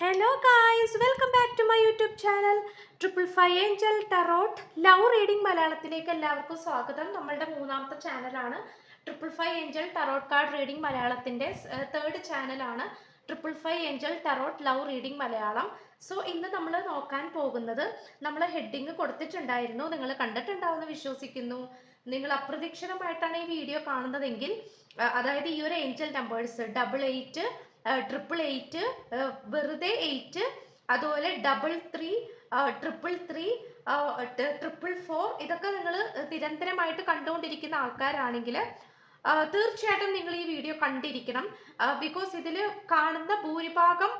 Hello guys welcome back to my YouTube channel triple five angel tarot love reading മലയാളത്തിലേക്ക് എല്ലാവർക്കും സ്വാഗതം. നമ്മളുടെ മൂന്നാമത്തെ ചാനലാണ് triple five angel tarot card reading മലയാളത്തിന്റെ തേർഡ് ചാനലാണ് triple five angel tarot love reading Malayalam so ഇന്ന് നമ്മൾ നോക്കാൻ പോകുന്നത് നമ്മൾ ഹെഡിങ് കൊടുത്തിട്ടുണ്ടായിരുന്നു. നിങ്ങൾ കണ്ടിട്ടുണ്ടാവുമെന്ന് വിശ്വസിക്കുന്നു. നിങ്ങൾ അപ്രതീക്ഷിതമായിട്ടാണ് ഈ വീഡിയോ കാണുന്നതെങ്കിൽ അതായത് ഈ ഒരു angel numbers double eight triple eight വെറുതെ എയ്റ്റ് അതുപോലെ double three triple three triple four ഇതൊക്കെ നിങ്ങൾ നിരന്തരമായിട്ട് കണ്ടുകൊണ്ടിരിക്കുന്ന ആൾക്കാരാണെങ്കിൽ തീർച്ചയായിട്ടും നിങ്ങൾ ഈ വീഡിയോ കണ്ടിരിക്കണം. ബിക്കോസ് ഇതിൽ കാണുന്ന ഭൂരിഭാഗം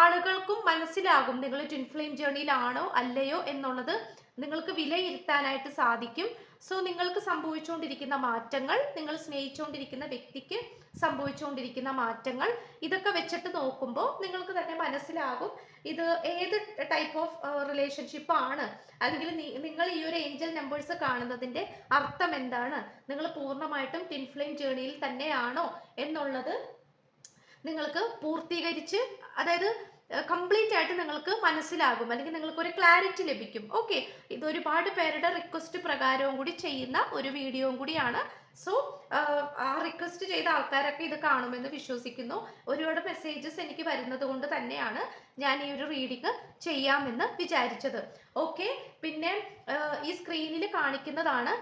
ആളുകൾക്കും മനസ്സിലാകും നിങ്ങൾ ട്വിൻ ഫ്ലെയിം ജേണിയിലാണോ അല്ലയോ എന്നുള്ളത്. നിങ്ങൾക്ക് വിലയിരുത്താനായിട്ട് സാധിക്കും. സോ നിങ്ങൾക്ക് സംഭവിച്ചുകൊണ്ടിരിക്കുന്ന മാറ്റങ്ങൾ നിങ്ങൾ സ്നേഹിച്ചുകൊണ്ടിരിക്കുന്ന വ്യക്തിക്ക് സംഭവിച്ചുകൊണ്ടിരിക്കുന്ന മാറ്റങ്ങൾ ഇതൊക്കെ വെച്ചിട്ട് നോക്കുമ്പോൾ നിങ്ങൾക്ക് തന്നെ മനസ്സിലാകും ഇത് ഏത് ടൈപ്പ് ഓഫ് റിലേഷൻഷിപ്പ് ആണ്. അല്ലെങ്കിൽ നിങ്ങൾ ഈ ഒരു ഏഞ്ചൽ നമ്പേഴ്സ് കാണുന്നതിന്റെ അർത്ഥം എന്താണ്? നിങ്ങൾ പൂർണമായിട്ടും ടിൻഫ്ലെയിം ജേണിയിൽ തന്നെയാണോ എന്നുള്ളത് നിങ്ങൾക്ക് പൂർത്തീകരിച്ച് അതായത് കംപ്ലീറ്റ് ആയിട്ട് നിങ്ങൾക്ക് മനസ്സിലാകും. അല്ലെങ്കിൽ നിങ്ങൾക്ക് ഒരു ക്ലാരിറ്റി ലഭിക്കും. ഓക്കെ ഇത് ഒരുപാട് പേരുടെ റിക്വസ്റ്റ് പ്രകാരവും കൂടി ചെയ്യുന്ന ഒരു വീഡിയോയും കൂടിയാണ്. സോ ആ റിക്വസ്റ്റ് ചെയ്ത ആൾക്കാരൊക്കെ ഇത് കാണുമെന്ന് വിശ്വസിക്കുന്നു. ഒരുപാട് മെസ്സേജസ് എനിക്ക് വരുന്നത് കൊണ്ട് തന്നെയാണ് ഞാൻ ഈ ഒരു റീഡിങ് ചെയ്യാമെന്ന് വിചാരിച്ചത്. ഓക്കെ പിന്നെ ഈ സ്ക്രീനിൽ കാണിക്കുന്നതാണ്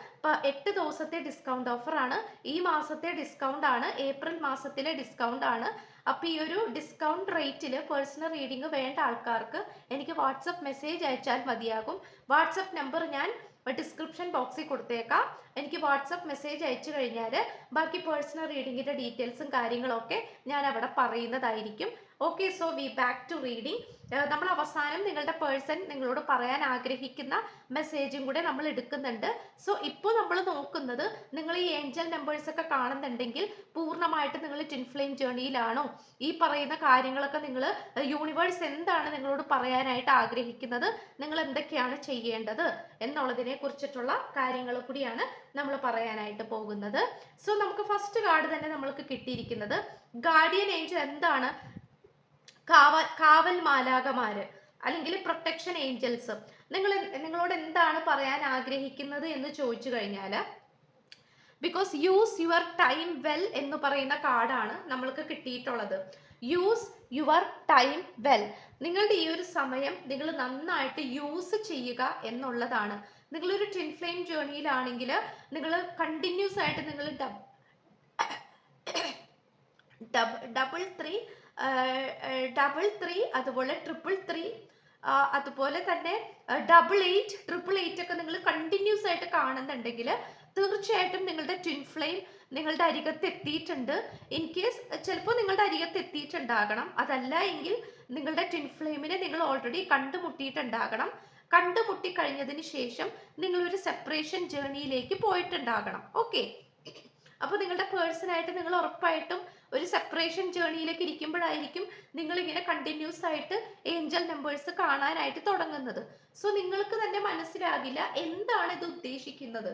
എട്ട് ദിവസത്തെ ഡിസ്കൗണ്ട് ഓഫറാണ് ഈ മാസത്തെ ഡിസ്കൗണ്ട് ആണ്. ഏപ്രിൽ മാസത്തിലെ ഡിസ്കൗണ്ട് ആണ്. അപ്പോൾ ഈ ഒരു ഡിസ്കൗണ്ട് റേറ്റിൽ പേഴ്സണൽ റീഡിംഗ് വേണ്ട ആൾക്കാർക്ക് എനിക്ക് വാട്സപ്പ് മെസ്സേജ് അയച്ചാൽ മതിയാകും. വാട്സപ്പ് നമ്പർ ഞാൻ ഡിസ്ക്രിപ്ഷൻ ബോക്സിൽ കൊടുത്തേക്കാം. എനിക്ക് വാട്സപ്പ് മെസ്സേജ് അയച്ചു കഴിഞ്ഞാൽ ബാക്കി പേഴ്സണൽ റീഡിങ്ങിന്റെ ഡീറ്റെയിൽസും കാര്യങ്ങളൊക്കെ ഞാൻ അവിടെ പറയുന്നതായിരിക്കും. Okay so we back to reading നമ്മൾ അവസാനം നിങ്ങളുടെ പേഴ്സൺ നിങ്ങളോട് പറയാൻ ആഗ്രഹിക്കുന്ന മെസ്സേജും കൂടെ നമ്മൾ എടുക്കുന്നുണ്ട്. സോ ഇപ്പോൾ നമ്മൾ നോക്കുന്നത് നിങ്ങൾ ഈ ഏഞ്ചൽ നമ്പേഴ്സ് ഒക്കെ കാണുന്നുണ്ടെങ്കിൽ പൂർണമായിട്ട് നിങ്ങൾ ടിൻഫ്ലെയിം ജേണിയിലാണോ ഈ പറയുന്ന കാര്യങ്ങളൊക്കെ നിങ്ങൾ യൂണിവേഴ്സ് എന്താണ് നിങ്ങളോട് പറയാനായിട്ട് ആഗ്രഹിക്കുന്നത്? നിങ്ങൾ എന്തൊക്കെയാണ് ചെയ്യേണ്ടത്? എന്നുള്ളതിനെ കുറിച്ചിട്ടുള്ള കാര്യങ്ങൾ കൂടിയാണ് നമ്മൾ പറയാനായിട്ട് പോകുന്നത്. സോ നമുക്ക് ഫസ്റ്റ് കാർഡ് തന്നെ നമ്മൾക്ക് കിട്ടിയിരിക്കുന്നത്. ഗാർഡിയൻ ഏഞ്ചൽ എന്താണ്? കാവൽ മാലാകമാര് അല്ലെങ്കിൽ പ്രൊട്ടക്ഷൻ ഏഞ്ചൽസ് നിങ്ങൾ നിങ്ങളോട് എന്താണ് പറയാൻ ആഗ്രഹിക്കുന്നത് എന്ന് ചോദിച്ചു കഴിഞ്ഞാൽ because use your time well എന്ന് പറയുന്ന കാർഡാണ് നമ്മൾക്ക് കിട്ടിയിട്ടുള്ളത്. യൂസ് യുവർ ടൈം വെൽ നിങ്ങളുടെ ഈ ഒരു സമയം നിങ്ങൾ നന്നായിട്ട് യൂസ് ചെയ്യുക എന്നുള്ളതാണ്. നിങ്ങളൊരു ട്വിൻ ഫ്ലെയിം ജേണിയിലാണെങ്കിൽ നിങ്ങൾ കണ്ടിന്യൂസ് ആയിട്ട് നിങ്ങൾ dub double three double three അതുപോലെ ട്രിപ്പിൾ ത്രീ അതുപോലെ തന്നെ ഡബിൾ എയ്റ്റ് ട്രിപ്പിൾ എയ്റ്റ് ഒക്കെ നിങ്ങൾ കണ്ടിന്യൂസ് ആയിട്ട് കാണുന്നുണ്ടെങ്കിൽ തീർച്ചയായിട്ടും നിങ്ങളുടെ ട്വിൻ ഫ്ലെയിം നിങ്ങളുടെ അരികത്ത് എത്തിയിട്ടുണ്ട്. ഇൻ കേസ് ചിലപ്പോൾ നിങ്ങളുടെ അരികത്ത് എത്തിയിട്ടുണ്ടാകണം. അതല്ല എങ്കിൽ നിങ്ങളുടെ ട്വിൻ ഫ്ലെയിമിനെ നിങ്ങൾ ഓൾറെഡി കണ്ടുമുട്ടിയിട്ടുണ്ടാകണം. കണ്ടുമുട്ടി കഴിഞ്ഞതിന് ശേഷം നിങ്ങളൊരു സെപ്പറേഷൻ ജേർണിയിലേക്ക് പോയിട്ടുണ്ടാകണം. ഓക്കെ അപ്പോൾ നിങ്ങളുടെ പേഴ്സണായിട്ട് നിങ്ങൾ ഉറപ്പായിട്ടും ഒരു സെപ്പറേഷൻ ജേണിയിലേക്ക് ഇരിക്കുമ്പോഴായിരിക്കും നിങ്ങൾ ഇങ്ങനെ കണ്ടിന്യൂസ് ആയിട്ട് ഏഞ്ചൽ നമ്പേഴ്സ് കാണാനായിട്ട് തുടങ്ങുന്നത്. സോ നിങ്ങൾക്ക് തന്നെ മനസ്സിലാകില്ല എന്താണ് ഇത് ഉദ്ദേശിക്കുന്നത്.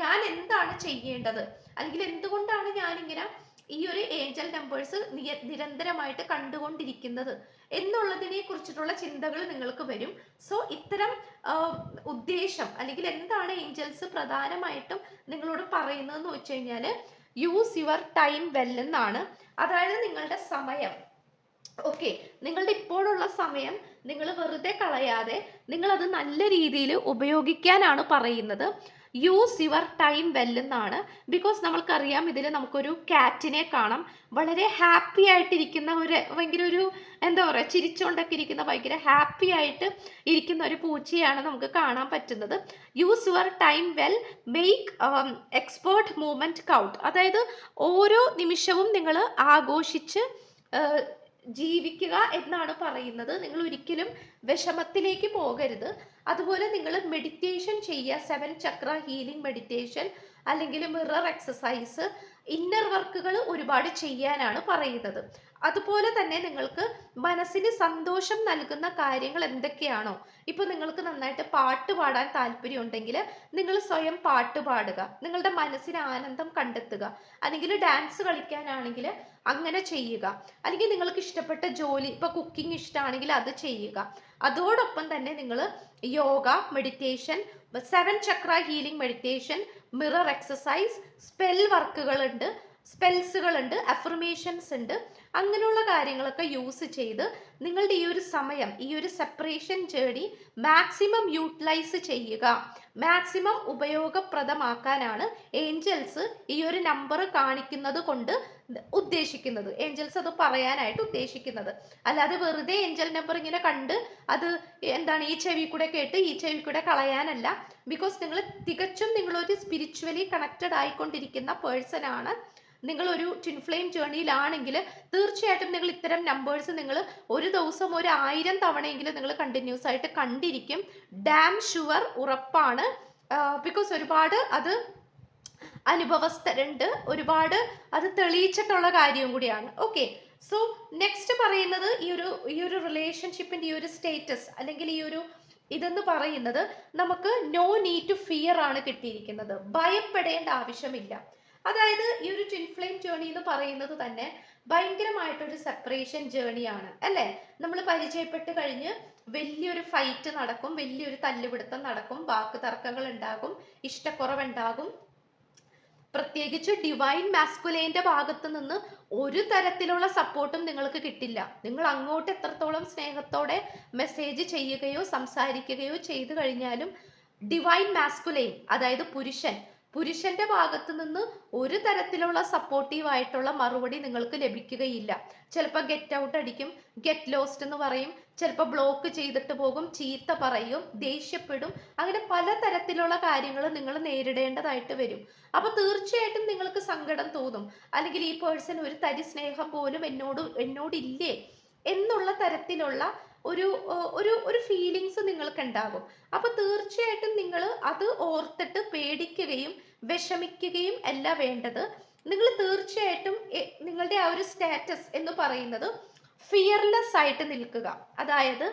ഞാൻ എന്താണ് ചെയ്യേണ്ടത്? അല്ലെങ്കിൽ എന്തുകൊണ്ടാണ് ഞാനിങ്ങനെ ഈ ഒരു ഏഞ്ചൽ നമ്പേഴ്സ് നിരന്തരമായിട്ട് കണ്ടുകൊണ്ടിരിക്കുന്നത് എന്നുള്ളതിനെ കുറിച്ചിട്ടുള്ള ചിന്തകൾ നിങ്ങൾക്ക് വരും. സോ ഇത്തരം ഉദ്ദേശം അല്ലെങ്കിൽ എന്താണ് ഏഞ്ചൽസ് പ്രധാനമായിട്ടും നിങ്ങളോട് പറയുന്നതെന്ന് വെച്ച് കഴിഞ്ഞാൽ യൂസ് യുവർ ടൈം വെൽ എന്നാണ്. അതായത് നിങ്ങളുടെ സമയം. ഓക്കെ നിങ്ങളുടെ ഇപ്പോഴുള്ള സമയം നിങ്ങൾ വെറുതെ കളയാതെ നിങ്ങളത് നല്ല രീതിയിൽ ഉപയോഗിക്കാനാണ് പറയുന്നത്. യൂസ് യുവർ ടൈം വെൽ എന്നാണ്. ബിക്കോസ് നമ്മൾക്കറിയാം ഇതിൽ നമുക്കൊരു കാറ്റിനെ കാണാം. വളരെ ഹാപ്പി ആയിട്ടിരിക്കുന്ന ഒരു ഭയങ്കര ഒരു എന്താ പറയുക ചിരിച്ചുകൊണ്ടൊക്കെ ഇരിക്കുന്ന ഭയങ്കര ഹാപ്പി ആയിട്ട് ഇരിക്കുന്ന ഒരു പൂച്ചയാണ് നമുക്ക് കാണാൻ പറ്റുന്നത്. Use your time well make expert movement count അതായത് ഓരോ നിമിഷവും നിങ്ങൾ ആഘോഷിച്ച് ജീവിക്കുക എന്നാണ് പറയുന്നത്. നിങ്ങൾ ഒരിക്കലും വിഷമത്തിലേക്ക് പോകരുത്. അതുപോലെ നിങ്ങൾ മെഡിറ്റേഷൻ ചെയ്യുക. സെവൻ ചക്ര ഹീലിംഗ് മെഡിറ്റേഷൻ അല്ലെങ്കിൽ മിറർ എക്സസൈസ് ഇന്നർ വർക്കുകൾ ഒരുപാട് ചെയ്യാനാണ് പറയുന്നത്. അതുപോലെ തന്നെ നിങ്ങൾക്ക് മനസ്സിന് സന്തോഷം നൽകുന്ന കാര്യങ്ങൾ എന്തൊക്കെയാണോ? ഇപ്പൊ നിങ്ങൾക്ക് നന്നായിട്ട് പാട്ട് പാടാൻ താല്പര്യം ഉണ്ടെങ്കിൽ നിങ്ങൾ സ്വയം പാട്ട് പാടുക. നിങ്ങളുടെ മനസ്സിന് ആനന്ദം കണ്ടെത്തുക. അല്ലെങ്കിൽ ഡാൻസ് കളിക്കാനാണെങ്കിൽ അങ്ങനെ ചെയ്യുക. അല്ലെങ്കിൽ നിങ്ങൾക്ക് ഇഷ്ടപ്പെട്ട ജോലി ഇപ്പൊ കുക്കിംഗ് ഇഷ്ടമാണെങ്കിൽ അത് ചെയ്യുക. അതോടൊപ്പം തന്നെ നിങ്ങൾ yoga meditation seven chakra healing meditation mirror exercise spell വർക്കുകളുണ്ട് സ്പെൽസുകളുണ്ട് അഫർമേഷൻസ് ഉണ്ട്. അങ്ങനെയുള്ള കാര്യങ്ങളൊക്കെ യൂസ് ചെയ്ത് നിങ്ങളുടെ ഈ ഒരു സമയം ഈ ഒരു സെപ്പറേഷൻ ജേണി മാക്സിമം യൂട്ടിലൈസ് ചെയ്യുക. മാക്സിമം ഉപയോഗപ്രദമാക്കാനാണ് ഏഞ്ചൽസ് ഈ ഒരു നമ്പർ കാണിക്കുന്നത് കൊണ്ട് ഉദ്ദേശിക്കുന്നത്. ഏഞ്ചൽസ് അത് പറയാനായിട്ട് ഉദ്ദേശിക്കുന്നത്. അല്ലാതെ വെറുതെ ഏഞ്ചൽ നമ്പർ ഇങ്ങനെ കണ്ട് അത് എന്താണ് ഈ ചെവി കൂടെ കേട്ട് ഈ ചെവി കൂടെ കളയാനല്ല. ബിക്കോസ് നിങ്ങൾ തികച്ചും നിങ്ങളൊരു സ്പിരിച്വലി കണക്റ്റഡ് ആയിക്കൊണ്ടിരിക്കുന്ന പേഴ്സൺ ആണ്. നിങ്ങൾ ഒരു ട്വിൻ ഫ്ലെയിം ജേണിയിലാണെങ്കിൽ തീർച്ചയായിട്ടും നിങ്ങൾ ഇത്തരം നമ്പേഴ്സ് നിങ്ങൾ ഒരു ദിവസം ഒരു ആയിരം തവണയെങ്കിലും നിങ്ങൾ കണ്ടിന്യൂസ് ആയിട്ട് കണ്ടിരിക്കും. ഡാം ഷുവർ ഉറപ്പാണ്. ബിക്കോസ് ഒരുപാട് അത് അനുഭവസ്ഥരുണ്ട്. ഒരുപാട് അത് തെളിയിച്ചിട്ടുള്ള കാര്യവും കൂടിയാണ്. ഓക്കെ സോ നെക്സ്റ്റ് പറയുന്നത് ഈ ഒരു ഈ ഒരു റിലേഷൻഷിപ്പിന്റെ ഈ ഒരു സ്റ്റേറ്റസ് അല്ലെങ്കിൽ ഈ ഒരു ഇതെന്ന് പറയുന്നത് നമുക്ക് നോ നീഡ് ടു ഫിയർ ആണ് കിട്ടിയിരിക്കുന്നത്. ഭയപ്പെടേണ്ട ആവശ്യമില്ല. അതായത് ഈ ഒരു ട്വിൻ ഫ്ലെയിം ജേണി എന്ന് പറയുന്നത് തന്നെ ഭയങ്കരമായിട്ടൊരു സെപ്പറേഷൻ ജേണിയാണ് അല്ലേ? നമ്മൾ പരിചയപ്പെട്ട് കഴിഞ്ഞ് വലിയൊരു ഫൈറ്റ് നടക്കും വലിയൊരു തല്ലുപിടുത്തം നടക്കും വാക്ക് തർക്കങ്ങൾ ഉണ്ടാകും ഇഷ്ടക്കുറവുണ്ടാകും. പ്രത്യേകിച്ച് ഡിവൈൻ മാസ്കുലൈന്റെ ഭാഗത്ത് നിന്ന് ഒരു തരത്തിലുള്ള സപ്പോർട്ടും നിങ്ങൾക്ക് കിട്ടില്ല. നിങ്ങൾ അങ്ങോട്ട് എത്രത്തോളം സ്നേഹത്തോടെ മെസ്സേജ് ചെയ്യുകയോ സംസാരിക്കുകയോ ചെയ്തു കഴിഞ്ഞാലും ഡിവൈൻ മാസ്കുലൈൻ അതായത് പുരുഷൻ പുരുഷന്റെ ഭാഗത്ത് നിന്ന് ഒരു തരത്തിലുള്ള സപ്പോർട്ടീവ് ആയിട്ടുള്ള മറുപടി നിങ്ങൾക്ക് ലഭിക്കുകയില്ല. ചിലപ്പോൾ ഗെറ്റ് ഔട്ട് അടിക്കും ഗെറ്റ് ലോസ്റ്റ് എന്ന് പറയും. ചിലപ്പോൾ ബ്ലോക്ക് ചെയ്തിട്ട് പോകും ചീത്ത പറയും ദേഷ്യപ്പെടും. അങ്ങനെ പലതരത്തിലുള്ള കാര്യങ്ങൾ നിങ്ങൾ നേരിടേണ്ടതായിട്ട് വരും. അപ്പോൾ തീർച്ചയായിട്ടും നിങ്ങൾക്ക് സങ്കടം തോന്നും. അല്ലെങ്കിൽ ഈ പേഴ്സൺ ഒരു തരി സ്നേഹം പോലും എന്നോട് എന്നോടില്ലേ? എന്നുള്ള തരത്തിലുള്ള ഒരു ഒരു ഒരു ഫീലിങ്സ് നിങ്ങൾക്ക് ഉണ്ടാകും അപ്പൊ തീർച്ചയായിട്ടും നിങ്ങൾ അത് ഓർത്തിട്ട് പേടിക്കുകയും വിഷമിക്കുകയും അല്ല വേണ്ടത്. നിങ്ങൾ തീർച്ചയായിട്ടും നിങ്ങളുടെ ആ ഒരു സ്റ്റാറ്റസ് എന്ന് പറയുന്നത് ഫിയർലെസ് ആയിട്ട് നിൽക്കുക. അതായത്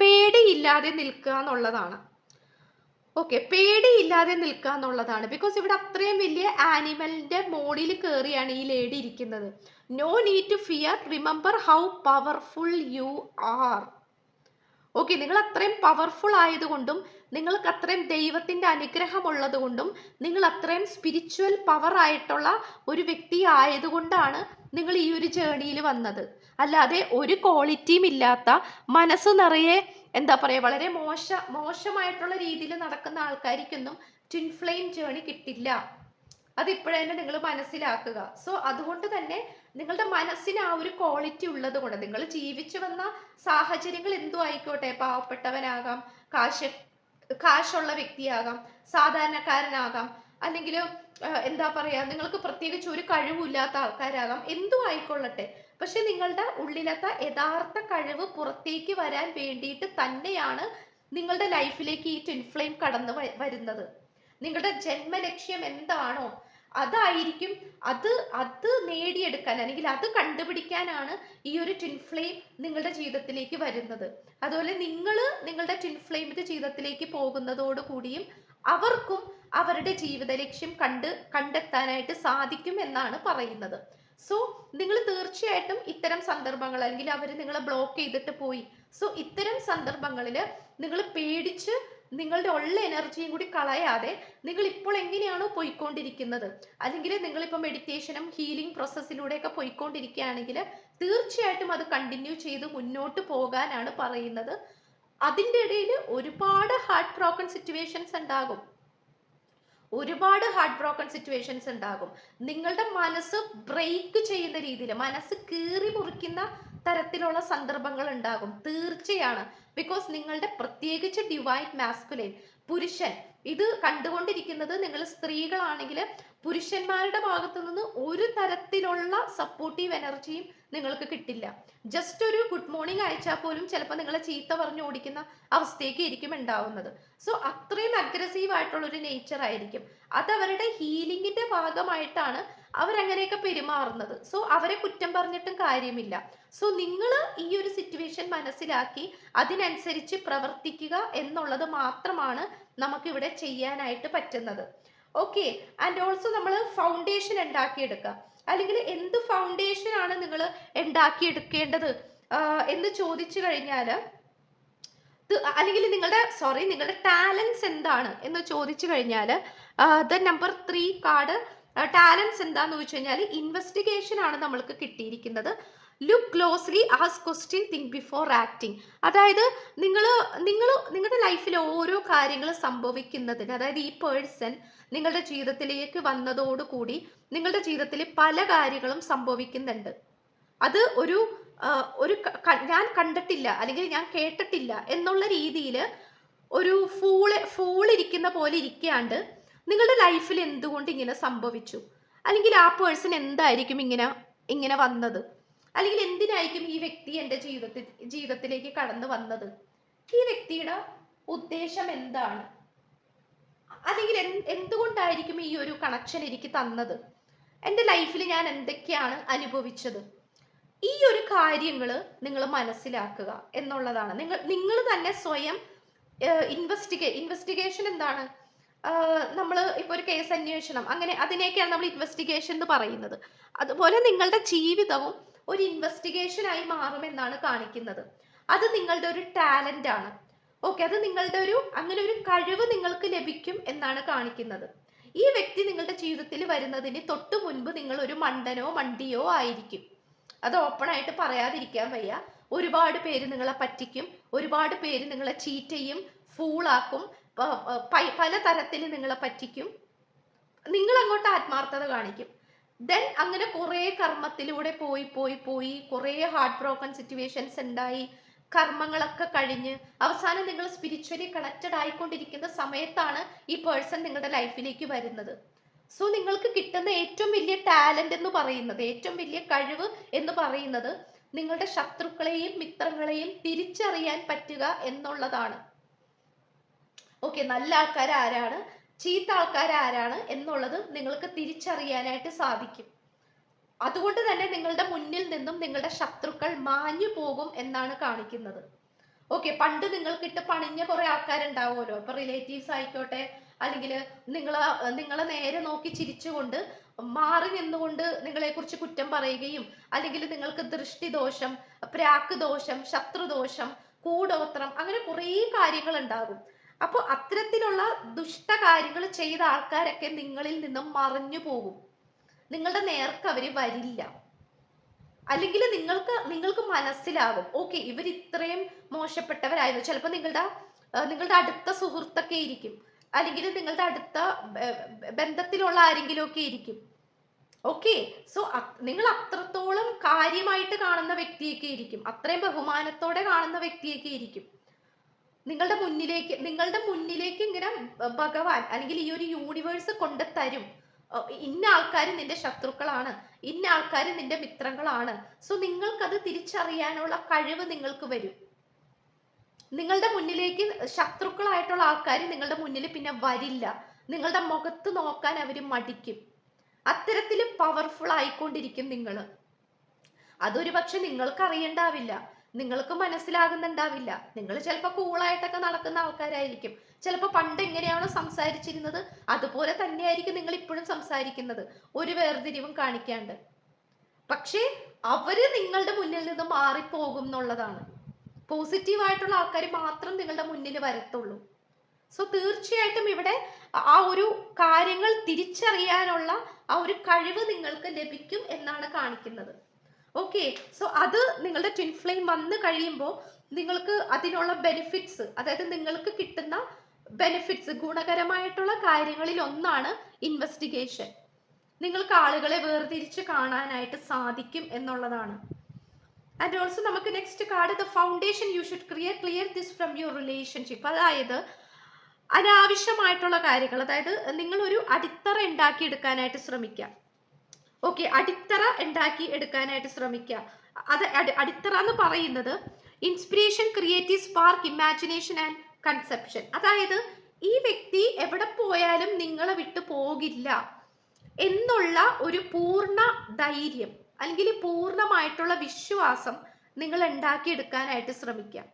പേടിയില്ലാതെ നിൽക്കുക എന്നുള്ളതാണ്. ഓക്കെ പേടിയില്ലാതെ നിൽക്കുക എന്നുള്ളതാണ്. ബിക്കോസ് ഇവിടെ അത്രയും വലിയ ആനിമലിന്റെ മോഡിൽ കയറിയാണ് ഈ ലേഡി ഇരിക്കുന്നത്. No need to fear remember how powerful you are okay നിങ്ങൾ അത്രയും പവർഫുൾ ആയതുകൊണ്ടും നിങ്ങൾക്ക് അത്രയും ദൈവത്തിന്റെ അനുഗ്രഹം ഉള്ളതുകൊണ്ടും നിങ്ങൾ അത്രയും സ്പിരിച്വൽ പവർ ആയിട്ടുള്ള ഒരു വ്യക്തി ആയതുകൊണ്ടാണ് നിങ്ങൾ ഈ ഒരു ജേണിയിൽ വന്നത്. അല്ലാതെ ഒരു ക്വാളിറ്റിയും ഇല്ലാത്ത മനസ്സ് നിറയെ എന്താ പറയുക വളരെ മോശ മോശമായിട്ടുള്ള രീതിയിൽ നടക്കുന്ന ആൾക്കാർക്കൊന്നും ട്വിൻ ഫ്ലെയിം ജേണി കിട്ടില്ല. അത് ഇപ്പോഴേ നിങ്ങൾ മനസ്സിലാക്കുക. സോ അതുകൊണ്ട് തന്നെ നിങ്ങളുടെ മനസ്സിന് ആ ഒരു ക്വാളിറ്റി ഉള്ളത് കൊണ്ട് നിങ്ങൾ ജീവിച്ചു വന്ന സാഹചര്യങ്ങൾ എന്തു ആയിക്കോട്ടെ പാവപ്പെട്ടവനാകാം കാശ് കാശുള്ള വ്യക്തിയാകാം സാധാരണക്കാരനാകാം അല്ലെങ്കിൽ എന്താ പറയുക നിങ്ങൾക്ക് പ്രത്യേകിച്ച് ഒരു കഴിവില്ലാത്ത ആൾക്കാരാകാം എന്തു ആയിക്കൊള്ളട്ടെ. പക്ഷെ നിങ്ങളുടെ ഉള്ളിലത്തെ യഥാർത്ഥ കഴിവ് പുറത്തേക്ക് വരാൻ വേണ്ടിയിട്ട് തന്നെയാണ് നിങ്ങളുടെ ലൈഫിലേക്ക് ഈ ട്വിൻ ഫ്ലെയിം കടന്നു വരുന്നത്. നിങ്ങളുടെ ജന്മലക്ഷ്യം എന്താണോ അതായിരിക്കും അത് അത് നേടിയെടുക്കാൻ അല്ലെങ്കിൽ അത് കണ്ടുപിടിക്കാനാണ് ഈ ഒരു ട്വിൻ ഫ്ലെയിം നിങ്ങളുടെ ജീവിതത്തിലേക്ക് വരുന്നത്. അതുപോലെ നിങ്ങൾ നിങ്ങളുടെ ട്വിൻ ഫ്ലെയിമിന്റെ ജീവിതത്തിലേക്ക് പോകുന്നതോട് കൂടിയും അവർക്കും അവരുടെ ജീവിത ലക്ഷ്യം കണ്ട് കണ്ടെത്താനായിട്ട് സാധിക്കും എന്നാണ് പറയുന്നത്. സോ നിങ്ങൾ തീർച്ചയായിട്ടും ഇത്തരം സന്ദർഭങ്ങൾ അല്ലെങ്കിൽ അവർ നിങ്ങളെ ബ്ലോക്ക് ചെയ്തിട്ട് പോയി. സോ ഇത്തരം സന്ദർഭങ്ങളിൽ നിങ്ങൾ പേടിച്ച് നിങ്ങളുടെ ഉള്ള എനർജിയും കൂടി കളയാതെ നിങ്ങൾ ഇപ്പോൾ എങ്ങനെയാണോ പോയിക്കൊണ്ടിരിക്കുന്നത്? അല്ലെങ്കിൽ നിങ്ങളിപ്പോൾ മെഡിറ്റേഷനും ഹീലിംഗ് പ്രോസസ്സിലൂടെയൊക്കെ പോയിക്കൊണ്ടിരിക്കുകയാണെങ്കിൽ തീർച്ചയായിട്ടും അത് കണ്ടിന്യൂ ചെയ്ത് മുന്നോട്ട് പോകാനാണ് പറയുന്നത്. അതിന്റെ ഇടയിൽ ഒരുപാട് ഹാർട്ട് ബ്രോക്കൺ സിറ്റുവേഷൻസ് ഉണ്ടാകും. ഒരുപാട് ഹാർട്ട് ബ്രോക്കൺ സിറ്റുവേഷൻസ് ഉണ്ടാകും. നിങ്ങളുടെ മനസ്സ് ബ്രേക്ക് ചെയ്യുന്ന രീതിയിൽ മനസ്സ് കീറി മുറിക്കുന്ന തരത്തിലുള്ള സന്ദർഭങ്ങൾ ഉണ്ടാകും. തീർച്ചയാണ്. ബിക്കോസ് നിങ്ങളുടെ പ്രത്യേകിച്ച് ഡിവൈൻ മാസ്കുലൈൻ പുരുഷൻ ഇത് കണ്ടുകൊണ്ടിരിക്കുന്നത് നിങ്ങൾ സ്ത്രീകളാണെങ്കിൽ പുരുഷന്മാരുടെ ഭാഗത്തു നിന്ന് ഒരു തരത്തിലുള്ള സപ്പോർട്ടീവ് എനർജിയും നിങ്ങൾക്ക് കിട്ടില്ല. ജസ്റ്റ് ഒരു ഗുഡ് മോർണിംഗ് അയച്ചാൽ പോലും ചിലപ്പോൾ നിങ്ങളെ ചീത്ത പറഞ്ഞു ഓടിക്കുന്ന അവസ്ഥയൊക്കെ ആയിരിക്കും ഉണ്ടാവുന്നത്. സോ അത്രയും അഗ്രസീവ് ആയിട്ടുള്ള ഒരു നേച്ചർ ആയിരിക്കും. അത് അവരുടെ ഹീലിംഗിന്റെ ഭാഗമായിട്ടാണ് അവരങ്ങനെയൊക്കെ പെരുമാറുന്നത്. സോ അവരെ കുറ്റം പറഞ്ഞിട്ടും കാര്യമില്ല. സോ നിങ്ങൾ ഈ ഒരു സിറ്റുവേഷൻ മനസ്സിലാക്കി അതിനനുസരിച്ച് പ്രവർത്തിക്കുക എന്നുള്ളത് മാത്രമാണ് നമുക്കിവിടെ ചെയ്യാനായിട്ട് പറ്റുന്നത്. ഓക്കെ ആൻഡ് ഓൾസോ നമ്മൾ ഫൗണ്ടേഷൻ ഉണ്ടാക്കിയെടുക്കുക. അല്ലെങ്കിൽ എന്ത് ഫൗണ്ടേഷൻ ആണ് നിങ്ങൾ ഉണ്ടാക്കിയെടുക്കേണ്ടത്? എന്ന് ചോദിച്ചു കഴിഞ്ഞാൽ അല്ലെങ്കിൽ നിങ്ങളുടെ സോറി നിങ്ങളുടെ ടാലൻസ് എന്താണ് എന്ന് ചോദിച്ചു കഴിഞ്ഞാൽ the number three card talents എന്താന്ന് ചോദിച്ചു കഴിഞ്ഞാൽ ഇൻവെസ്റ്റിഗേഷൻ ആണ് നമ്മൾക്ക് കിട്ടിയിരിക്കുന്നത്. Look closely as question think before acting അതായത് നിങ്ങൾ നിങ്ങൾ നിങ്ങളുടെ ലൈഫിൽ ഓരോ കാര്യങ്ങൾ സംഭവിക്കുന്നതിന് അതായത് ഈ പേഴ്സൺ നിങ്ങളുടെ ജീവിതത്തിലേക്ക് വന്നതോടുകൂടി നിങ്ങളുടെ ജീവിതത്തിൽ പല കാര്യങ്ങളും സംഭവിക്കുന്നുണ്ട്. അത് ഒരു ഒരു ഞാൻ കണ്ടിട്ടില്ല അല്ലെങ്കിൽ ഞാൻ കേട്ടിട്ടില്ല എന്നുള്ള രീതിയിൽ ഒരു ഫൂൾ ഫൂളിരിക്കുന്ന പോലെ ഇരിക്കാണ്ട് നിങ്ങളുടെ ലൈഫിൽ എന്തുകൊണ്ട് ഇങ്ങനെ സംഭവിച്ചു? അല്ലെങ്കിൽ ആ പേഴ്സൺ എന്തായിരിക്കും ഇങ്ങനെ ഇങ്ങനെ വന്നത്? അല്ലെങ്കിൽ എന്തിനായിരിക്കും ഈ വ്യക്തി എന്റെ ജീവിതത്തിൽ ജീവിതത്തിലേക്ക് കടന്നു വന്നത്? ഈ വ്യക്തിയുടെ ഉദ്ദേശം എന്താണ്? അല്ലെങ്കിൽ എന്ത് എന്തുകൊണ്ടായിരിക്കും ഈ ഒരു കണക്ഷൻ എനിക്ക് തന്നത്? എന്റെ ലൈഫിൽ ഞാൻ എന്തൊക്കെയാണ് അനുഭവിച്ചത്? ഈ ഒരു കാര്യങ്ങൾ നിങ്ങൾ മനസ്സിലാക്കുക എന്നുള്ളതാണ്. നിങ്ങൾ നിങ്ങൾ തന്നെ സ്വയം ഇൻവെസ്റ്റിഗേ ഇൻവെസ്റ്റിഗേഷൻ എന്താണ്? നമ്മൾ ഇപ്പോൾ ഒരു കേസ് അന്വേഷണം. അങ്ങനെ അതിനെയൊക്കെയാണ് നമ്മൾ ഇൻവെസ്റ്റിഗേഷൻ എന്ന് പറയുന്നത്. അതുപോലെ നിങ്ങളുടെ ജീവിതവും ഒരു ഇൻവെസ്റ്റിഗേഷൻ ആയി മാറുമെന്നാണ് കാണിക്കുന്നത്. അത് നിങ്ങളുടെ ഒരു ടാലന്റ് ആണ്. ഓക്കെ അത് നിങ്ങളുടെ ഒരു അങ്ങനെ ഒരു കഴിവ് നിങ്ങൾക്ക് ലഭിക്കും എന്നാണ് കാണിക്കുന്നത്. ഈ വ്യക്തി നിങ്ങളുടെ ജീവിതത്തിൽ വരുന്നതിന് തൊട്ടു മുൻപ് നിങ്ങൾ ഒരു മണ്ടനോ മണ്ടിയോ ആയിരിക്കും. അത് ഓപ്പൺ ആയിട്ട് പറയാതിരിക്കാൻ വയ്യ. ഒരുപാട് പേര് നിങ്ങളെ പറ്റിക്കും. ഒരുപാട് പേര് നിങ്ങളെ ചീറ്റ് ചെയ്യും ഫൂളാക്കും പല തരത്തിൽ നിങ്ങളെ പറ്റിക്കും. നിങ്ങൾ അങ്ങോട്ട് ആത്മാർത്ഥത കാണിക്കും. ദെൻ അങ്ങനെ കുറേ കർമ്മത്തിലൂടെ പോയി പോയി പോയി കുറേ ഹാർട്ട് ബ്രോക്കൺ സിറ്റുവേഷൻസ് ഉണ്ടായി. കർമ്മങ്ങളൊക്കെ കഴിഞ്ഞ് അവസാനം നിങ്ങൾ സ്പിരിച്വലി കണക്റ്റഡ് ആയിക്കൊണ്ടിരിക്കുന്ന സമയത്താണ് ഈ പേഴ്സൺ നിങ്ങളുടെ ലൈഫിലേക്ക് വരുന്നത്. സോ നിങ്ങൾക്ക് കിട്ടുന്ന ഏറ്റവും വലിയ ടാലന്റ് എന്ന് പറയുന്നത് ഏറ്റവും വലിയ കഴിവ് എന്ന് പറയുന്നത് നിങ്ങളുടെ ശത്രുക്കളെയും മിത്രങ്ങളെയും തിരിച്ചറിയാൻ പറ്റുക എന്നുള്ളതാണ്. ഓക്കെ നല്ല ആൾക്കാർ ആരാണ് ചീത്ത ആൾക്കാർ ആരാണ് എന്നുള്ളത് നിങ്ങൾക്ക് തിരിച്ചറിയാനായിട്ട് സാധിക്കും. അതുകൊണ്ട് തന്നെ നിങ്ങളുടെ മുന്നിൽ നിന്നും നിങ്ങളുടെ ശത്രുക്കൾ മാഞ്ഞു പോകും എന്നാണ് കാണിക്കുന്നത്. ഓക്കെ പണ്ട് നിങ്ങൾക്കിട്ട് പണിഞ്ഞ കുറെ ആൾക്കാരുണ്ടാവുമല്ലോ. ഇപ്പൊ റിലേറ്റീവ്സ് ആയിക്കോട്ടെ അല്ലെങ്കിൽ നിങ്ങൾ നിങ്ങളെ നേരെ നോക്കി ചിരിച്ചുകൊണ്ട് മാറി നിന്നുകൊണ്ട് നിങ്ങളെ കുറിച്ച് കുറ്റം പറയുകയും അല്ലെങ്കിൽ നിങ്ങൾക്ക് ദൃഷ്ടി ദോഷം പ്രാക്ക് ദോഷം ശത്രുദോഷം കൂടോത്രം അങ്ങനെ കുറേ കാര്യങ്ങൾ ഉണ്ടാകും അപ്പോൾ അത്തരത്തിലുള്ള ദുഷ്ട കാര്യങ്ങൾ ചെയ്ത ആൾക്കാരൊക്കെ നിങ്ങളിൽ നിന്നും മറഞ്ഞു പോകും. നിങ്ങളുടെ നേർക്ക് അവർ വരില്ല. അല്ലെങ്കിൽ നിങ്ങൾക്ക് നിങ്ങൾക്ക് മനസ്സിലാകും ഓക്കെ ഇവർ ഇത്രയും മോശപ്പെട്ടവരായിരുന്നു. ചിലപ്പോൾ നിങ്ങളുടെ നിങ്ങളുടെ അടുത്ത സുഹൃത്തൊക്കെ ഇരിക്കും. അല്ലെങ്കിൽ നിങ്ങളുടെ അടുത്ത ബന്ധത്തിലുള്ള ആരെങ്കിലും ഒക്കെ ഇരിക്കും. ഓക്കെ സോ നിങ്ങൾ അത്രത്തോളം കാര്യമായിട്ട് കാണുന്ന വ്യക്തിയൊക്കെ ഇരിക്കും. അത്രയും ബഹുമാനത്തോടെ കാണുന്ന വ്യക്തിയൊക്കെ ഇരിക്കും. നിങ്ങളുടെ മുന്നിലേക്ക് നിങ്ങളുടെ മുന്നിലേക്ക് ഇങ്ങനെ ഭഗവാൻ അല്ലെങ്കിൽ ഈ ഒരു യൂണിവേഴ്സ് കൊണ്ട് തരും. ഇന്ന ആൾക്കാർ നിന്റെ ശത്രുക്കളാണ് ഇന്ന ആൾക്കാർ നിന്റെ മിത്രങ്ങളാണ്. സോ നിങ്ങൾക്കത് തിരിച്ചറിയാനുള്ള കഴിവ് നിങ്ങൾക്ക് വരും. നിങ്ങളുടെ മുന്നിലേക്ക് ശത്രുക്കളായിട്ടുള്ള ആൾക്കാർ നിങ്ങളുടെ മുന്നിൽ പിന്നെ വരില്ല. നിങ്ങളുടെ മുഖത്ത് നോക്കാൻ അവർ മടിക്കും. അത്തരത്തിൽ പവർഫുൾ ആയിക്കൊണ്ടിരിക്കും നിങ്ങൾ അതൊരു പക്ഷെ നിങ്ങൾക്ക് അറിയണ്ടാവില്ല നിങ്ങൾക്ക് മനസ്സിലാകുന്നുണ്ടാവില്ല. നിങ്ങൾ ചിലപ്പോൾ കൂളായിട്ടൊക്കെ നടക്കുന്ന ആൾക്കാരായിരിക്കും. ചിലപ്പോൾ പണ്ട് എങ്ങനെയാണോ സംസാരിച്ചിരുന്നത് അതുപോലെ തന്നെയായിരിക്കും നിങ്ങൾ ഇപ്പോഴും സംസാരിക്കുന്നത്. ഒരു വേർതിരിവും കാണിക്കാണ്ട്. പക്ഷേ അവർ നിങ്ങളുടെ മുന്നിൽ നിന്ന് മാറിപ്പോകും എന്നുള്ളതാണ്. പോസിറ്റീവ് ആയിട്ടുള്ള ആൾക്കാർ മാത്രം നിങ്ങളുടെ മുന്നിൽ വരത്തുള്ളൂ. സോ തീർച്ചയായിട്ടും ഇവിടെ ആ ഒരു കാര്യങ്ങൾ തിരിച്ചറിയാനുള്ള ആ ഒരു കഴിവ് നിങ്ങൾക്ക് ലഭിക്കും എന്നാണ് കാണിക്കുന്നത്. ഓക്കെ സോ അത് നിങ്ങളുടെ ട്വിൻ ഫ്ലെയിം വന്നു കഴിയുമ്പോൾ നിങ്ങൾക്ക് അതിനുള്ള ബെനിഫിറ്റ്സ് അതായത് നിങ്ങൾക്ക് കിട്ടുന്ന ബെനിഫിറ്റ്സ് ഗുണകരമായിട്ടുള്ള കാര്യങ്ങളിൽ ഒന്നാണ് ഇൻവെസ്റ്റിഗേഷൻ നിങ്ങൾക്ക് ആളുകളെ വേർതിരിച്ച് കാണാനായിട്ട് സാധിക്കും എന്നുള്ളതാണ്. ആൻഡ് ഓൾസോ നമുക്ക് next card the foundation you should clear clear this from your relationship അതായത് അനാവശ്യമായിട്ടുള്ള കാര്യങ്ങൾ അതായത് നിങ്ങളൊരു അടിത്തറ ഉണ്ടാക്കി എടുക്കാനായിട്ട് ശ്രമിക്കുക. ഓക്കെ അടിത്തറ ഉണ്ടാക്കി എടുക്കാനായിട്ട് ശ്രമിക്കുക. അത് അടി- അടിത്തറ എന്ന് പറയുന്നത് inspiration creative spark imagination and conception അതായത് ഈ വ്യക്തി എവിടെ പോയാലും നിങ്ങളെ വിട്ടു പോകില്ല എന്നുള്ള ഒരു പൂർണ ധൈര്യം അല്ലെങ്കിൽ പൂർണമായിട്ടുള്ള വിശ്വാസം നിങ്ങൾ ഉണ്ടാക്കിയെടുക്കാനായിട്ട് ശ്രമിക്കാം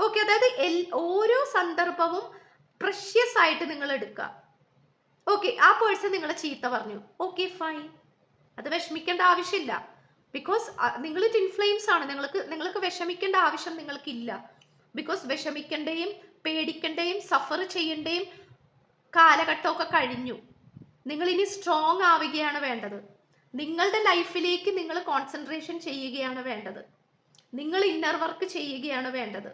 ഓക്കെ അതായത് എൽ- ഓരോ സന്ദർഭവും പ്രഷ്യസ് ആയിട്ട് നിങ്ങൾ എടുക്കുക. ഓക്കെ ആ പേഴ്സൺ നിങ്ങളെ ചീത്ത പറഞ്ഞു. ഓക്കെ ഫൈൻ അത് വിഷമിക്കേണ്ട ആവശ്യമില്ല. ബിക്കോസ് നിങ്ങൾ ടിൻ ഫ്ലെയിംസ് ആണ്. നിങ്ങൾക്ക് നിങ്ങൾക്ക് വിഷമിക്കേണ്ട ആവശ്യം നിങ്ങൾക്കില്ല. ബിക്കോസ് വിഷമിക്കേണ്ടയും പേടിക്കേണ്ടയും സഫർ ചെയ്യേണ്ടയും കാലഘട്ടമൊക്കെ കഴിഞ്ഞു. നിങ്ങൾ ഇനി സ്ട്രോങ് ആവുകയാണ് വേണ്ടത്. നിങ്ങളുടെ ലൈഫിലേക്ക് നിങ്ങൾ കോൺസെൻട്രേഷൻ ചെയ്യുകയാണ് വേണ്ടത്. നിങ്ങൾ ഇന്നർ വർക്ക് ചെയ്യുകയാണ് വേണ്ടത്.